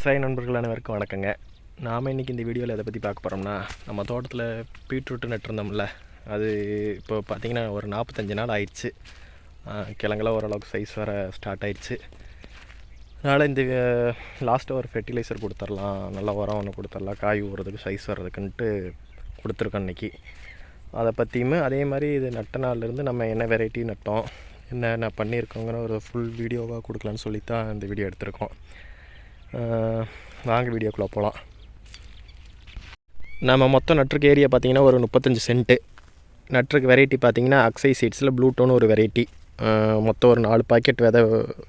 விவசாய நண்பர்கள் அனைவருக்கும் வணக்கங்க. நாம் இன்றைக்கி இந்த வீடியோவில் எதை பற்றி பார்க்க போகிறோம்னா நம்ம தோட்டத்தில் பீட்ரூட்டு நட்டிருந்தோம்ல அது இப்போ பார்த்திங்கன்னா ஒரு நாற்பத்தஞ்சு நாள் ஆயிடுச்சு. கிழங்கெல்லாம் ஓரளவுக்கு சைஸ் வர ஸ்டார்ட் ஆயிடுச்சு. அதனால் இந்த லாஸ்ட்டாக ஒரு ஃபெர்டிலைசர் கொடுத்துர்லாம் நல்லா உரம் ஒன்று கொடுத்துர்லாம் காய் ஊறுறதுக்கு சைஸ் வர்றதுக்குன்ட்டு கொடுத்துருக்கோம் இன்றைக்கி அதை பற்றியுமே அதே மாதிரி இது நட்ட நாள்லேருந்து நம்ம என்ன வெரைட்டி நட்டோம் என்னென்ன பண்ணியிருக்கோங்கிற ஒரு ஃபுல் வீடியோவாக கொடுக்கலான்னு சொல்லி தான் இந்த வீடியோ எடுத்திருக்கோம். வாங்க வீடியோக்குள்ளே போகலாம். நம்ம மொத்தம் நட்டுருக்க ஏரியா பார்த்தீங்கன்னா ஒரு முப்பத்தஞ்சு சென்ட்டு. நட்டுருக்கு வெரைட்டி பார்த்தீங்கன்னா அக்ஸை சீட்ஸில் ப்ளூட்டோன்னு ஒரு வெரைட்டி மொத்தம் ஒரு நாலு பாக்கெட் விதை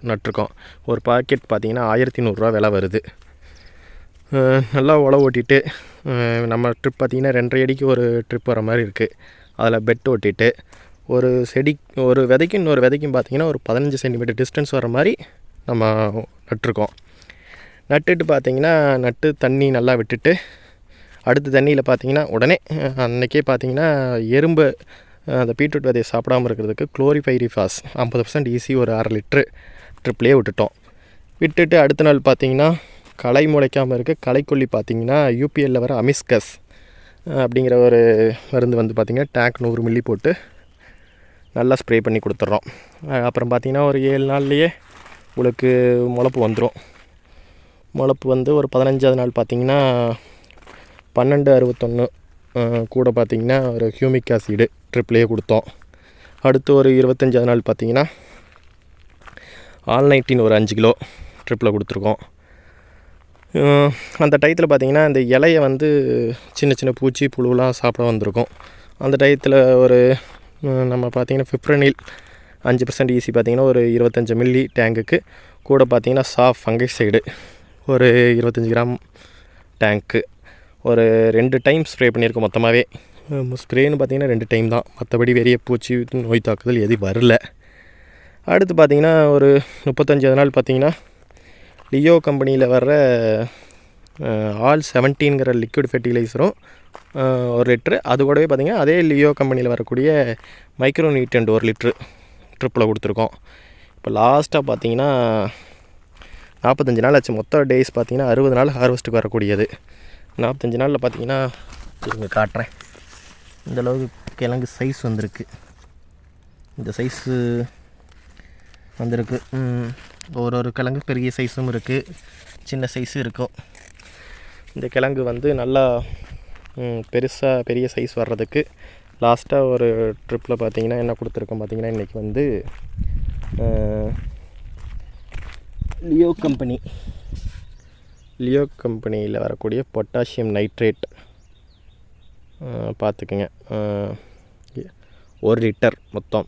நட்டிருக்கோம் ஒரு பாக்கெட் பார்த்தீங்கன்னா ஆயிரத்தி நூறுரூவா விலை வருது. நல்லா உழவு ஓட்டிட்டு நம்ம ட்ரிப் பார்த்திங்கன்னா ரெண்டரை அடிக்கு ஒரு ட்ரிப் வர மாதிரி இருக்குது அதில் பெட் ஓட்டிட்டு ஒரு செடி ஒரு விதைக்கும் இன்னொரு விதைக்கும் பார்த்திங்கன்னா ஒரு பதினஞ்சு சென்டிமீட்டர் டிஸ்டன்ஸ் வர மாதிரி நம்ம நட்டிருக்கோம் நட்டுட்டு பார்த்தீங்கன்னா நட்டு தண்ணி நல்லா விட்டுட்டு அடுத்த தண்ணியில் பார்த்தீங்கன்னா உடனே அன்றைக்கே அன்னைக்கே பார்த்தீங்கன்னா எறும்பு அந்த பீட்ரூட் விதையை சாப்பிடாம இருக்கிறதுக்கு குளோரிஃபைரிஃபாஸ் ஐம்பது பர்சன்ட் ஈஸி ஒரு அரை லிட்ரு ட்ரிப்லேயே விட்டுட்டோம். விட்டுட்டு அடுத்த நாள் பார்த்தீங்கன்னா களை முளைக்காமல் இருக்க களைக்கொல்லி பார்த்தீங்கன்னா யூபிஎல்ல வர அமிஸ்கஸ் அப்படிங்கிற ஒரு மருந்து வந்து பார்த்திங்கன்னா டேங்க் நூறு மில்லி போட்டு நல்லா ஸ்ப்ரே பண்ணி கொடுத்துட்றோம் அப்புறம் பார்த்தீங்கன்னா ஒரு ஏழு நாள்லேயே உங்களுக்கு முளப்பு வந்துடும் முளப்பு வந்து ஒரு பதினஞ்சாவது நாள் பார்த்திங்கன்னா பன்னெண்டு அறுபத்தொன்று கூட பார்த்திங்கன்னா ஒரு ஹியூமிக் ஆசிடு ட்ரிப்லேயே கொடுத்தோம். அடுத்து ஒரு இருபத்தஞ்சாவது நாள் பார்த்தீங்கன்னா ஆல் நைட்டின் ஒரு அஞ்சு கிலோ ட்ரிப்பில் கொடுத்துருக்கோம். அந்த டயத்தில் பார்த்திங்கன்னா இந்த இலையை வந்து சின்ன சின்ன பூச்சி புழுலாம் சாப்பிட வந்திருக்கும். அந்த டயத்தில் ஒரு நம்ம பார்த்தீங்கன்னா ஃபிப்ரனில் அஞ்சு பர்சன்ட் ஈஸி பார்த்தீங்கன்னா ஒரு இருபத்தஞ்சி மில்லி டேங்குக்கு கூட பார்த்திங்கன்னா சாஃப் ஃபங்கைசைடு ஒரு இருபத்தஞ்சி கிராம் டேங்க்கு ஒரு ரெண்டு டைம் ஸ்ப்ரே பண்ணியிருக்கோம் மொத்தமாகவே ஸ்ப்ரேன்னு பார்த்தீங்கன்னா ரெண்டு டைம் தான். மற்றபடி வெறிய பூச்சி நோய் தாக்குதல் எதுவும் வரல. அடுத்து பார்த்திங்கன்னா ஒரு முப்பத்தஞ்சாவது நாள் பார்த்தீங்கன்னா லியோ கம்பெனியில் வர்ற ஆல் செவன்டீன்கிற லிக்விட் ஃபெர்டிலைசரும் ஒரு லிட்ரு அது கூடவே பார்த்தீங்கன்னா அதே லியோ கம்பெனியில் வரக்கூடிய மைக்ரோ நியூட்ரண்ட் ஒரு லிட்ரு ட்ரிப்பில் கொடுத்துருக்கோம். இப்போ லாஸ்ட்டாக பார்த்திங்கன்னா நாற்பத்தஞ்சு நாள் ஆச்சு. மொத்த டேஸ் பார்த்திங்கன்னா அறுபது நாள் ஹார்வெஸ்ட்டுக்கு வரக்கூடியது. நாற்பத்தஞ்சு நாளில் பார்த்தீங்கன்னா இருங்க காட்டுறேன். இந்த அளவுக்கு கிழங்கு சைஸ் வந்திருக்கு. இந்த சைஸு வந்திருக்கு. ஒரு ஒரு கிழங்கு பெரிய சைஸும் இருக்குது சின்ன சைஸும் இருக்கும். இந்த கிழங்கு வந்து நல்லா பெருசாக பெரிய சைஸ் வர்றதுக்கு லாஸ்ட்டாக ஒரு ட்ரிப்பில் பார்த்தீங்கன்னா என்ன கொடுத்துருக்கோம் பார்த்தீங்கன்னா இன்றைக்கி வந்து லியோ கம்பெனி. லியோ கம்பெனியில் வரக்கூடிய பொட்டாசியம் நைட்ரேட் பார்த்துக்குங்க. ஒரு லிட்டர் மொத்தம்.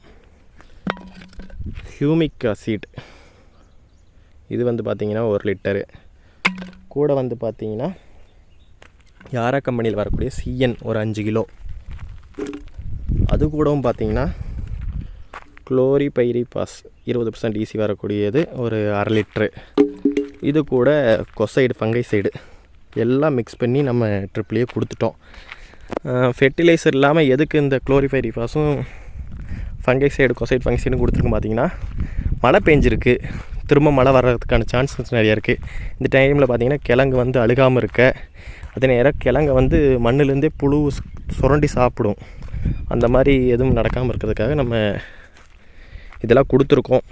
ஹியூமிக் ஆசிட் இது வந்து பார்த்திங்கன்னா ஒரு லிட்டரு. கூட வந்து பார்த்தீங்கன்னா யாரா கம்பெனியில் வரக்கூடிய சிஎன் ஒரு அஞ்சு கிலோ. அது கூடவும் பார்த்தீங்கன்னா குளோரிபைரிபாஸ் இருபது பர்சன்ட் ஈஸி வரக்கூடியது ஒரு அரை லிட்ரு. இது கூட கொசைடு ஃபங்கை சைடு எல்லாம் மிக்ஸ் பண்ணி நம்ம ட்ரிப்லேயே கொடுத்துட்டோம். ஃபெர்டிலைசர் இல்லாமல் எதுக்கு இந்த குளோரிஃபைரிஃபாஸும் ஃபங்கைசைடு கொசைடு ஃபங்கைசைடும் கொடுத்துருக்கோம் பார்த்தீங்கன்னா மழை பெஞ்சிருக்கு. திரும்ப மழை வர்றதுக்கான சான்சஸ் நிறையா இருக்குது இந்த டைமில் பார்த்தீங்கன்னா கிழங்கு வந்து அழுகாமல் இருக்க. அதே நேரம் கிழங்கை வந்து மண்ணுலேருந்தே புழு சு- சுரண்டி சாப்பிடும். அந்த மாதிரி எதுவும் நடக்காமல் இருக்கிறதுக்காக நம்ம இதெல்லாம் கொடுத்துருக்கோம்.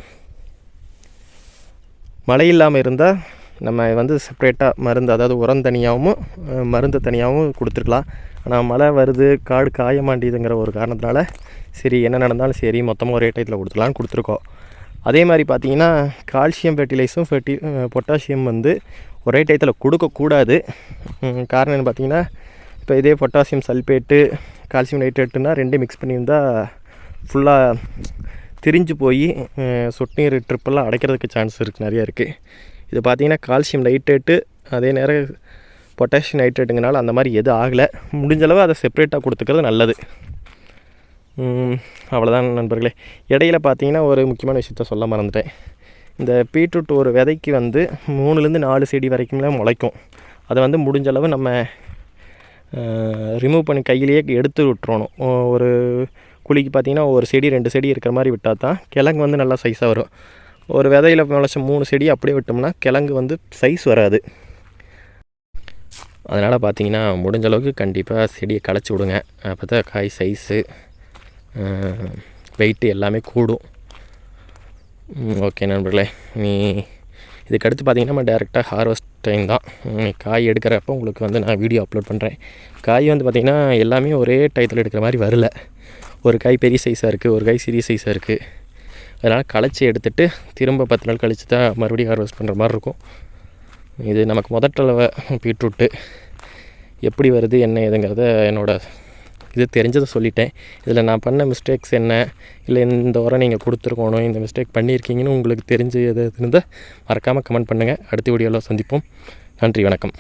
மழை இல்லாமல் இருந்தால் நம்ம வந்து செப்ரேட்டாக மருந்து அதாவது உரம் தனியாகவும் மருந்து தனியாகவும் கொடுத்துருக்கலாம். ஆனால் மழை வருது காடு காய மாட்டேதுங்கிற ஒரு காரணத்தினால சரி என்ன நடந்தாலும் சரி மொத்தமாக ஒரே டயத்தில் கொடுத்துடலான்னு கொடுத்துருக்கோம். அதே மாதிரி பார்த்தீங்கன்னா கால்சியம் ஃபெர்டிலைஸும் ஃபெர்டி பொட்டாசியம் வந்து ஒரே டயத்தில் கொடுக்கக்கூடாது. காரணம் என்ன பார்த்தீங்கன்னா இப்போ இதே பொட்டாசியம் சல்பேட்டு கால்சியம் நைட்ரேட்டுனா ரெண்டும் மிக்ஸ் பண்ணியிருந்தால் ஃபுல்லாக திரிஞ்சு போய் சொட்டு நீர் ட்ரிப்பெல்லாம் அடைக்கிறதுக்கு சான்ஸ் இருக்குது நிறையா இருக்குது இது பார்த்தீங்கன்னா கால்சியம் நைட்ரேட்டு அதே நேரம் பொட்டாசியம் நைட்ரேட்டுங்கனால அந்த மாதிரி எதுவும் ஆகலை. முடிஞ்ச அளவு அதை செப்பரேட்டாக கொடுத்துக்கிறது நல்லது. அவ்வளோதான் நண்பர்களே. இடையில பார்த்தீங்கன்னா ஒரு முக்கியமான விஷயத்த சொல்ல மறந்துட்டேன். இந்த பீட்ரூட் ஒரு விதைக்கு வந்து மூணுலேருந்து நாலு செடி வரைக்கும்லாம் முளைக்கும். அதை வந்து முடிஞ்சளவு நம்ம ரிமூவ் பண்ணி கையிலேயே எடுத்து விட்டுறணும். ஒரு குழிக்கு பார்த்தீங்கன்னா ஒரு செடி ரெண்டு செடி இருக்கிற மாதிரி விட்டால் தான் கிழங்கு வந்து நல்லா சைஸாக வரும். ஒரு விதையில் முளைச்ச மூணு செடி அப்படியே விட்டோம்னா கிழங்கு வந்து சைஸ் வராது. அதனால் பார்த்தீங்கன்னா முடிஞ்ச அளவுக்கு கண்டிப்பாக செடியை களைச்சி விடுங்க. அப்போ தான் காய் சைஸு வெயிட்டு எல்லாமே கூடும். ஓகே நண்பர்களே நீ இதுக்கடுத்து பார்த்தீங்கன்னா நம்ம டேரெக்டாக ஹார்வெஸ்ட் டைம் தான். காய் எடுக்கிறப்ப உங்களுக்கு வந்து நான் வீடியோ அப்லோட் பண்ணுறேன் காய் வந்து பார்த்திங்கன்னா எல்லாமே ஒரே டயத்தில் எடுக்கிற மாதிரி வரல. ஒரு காய் பெரிய சைஸாக இருக்குது ஒரு காய் சிறிய சைஸாக இருக்குது அதனால் களைச்சி எடுத்துகிட்டு திரும்ப பத்து நாள் கழித்து தான் மறுபடியும் ஹார்வெஸ்ட் பண்ணுற மாதிரி இருக்கும். இது நமக்கு முதட்டளவை பீட்ரூட்டு. எப்படி வருது என்ன ஏதுங்கிறத என்னோடய இது தெரிஞ்சதை சொல்லிட்டேன். இதில் நான் பண்ண மிஸ்டேக்ஸ் என்ன? இல்லை இந்த உரம் நீங்கள் கொடுத்துருக்கணும் இந்த மிஸ்டேக் பண்ணியிருக்கீங்கன்னு உங்களுக்கு தெரிஞ்சு எது இருந்தால் மறக்காமல் கமெண்ட் பண்ணுங்கள் அடுத்த வீடியோவில் சந்திப்போம். நன்றி வணக்கம்.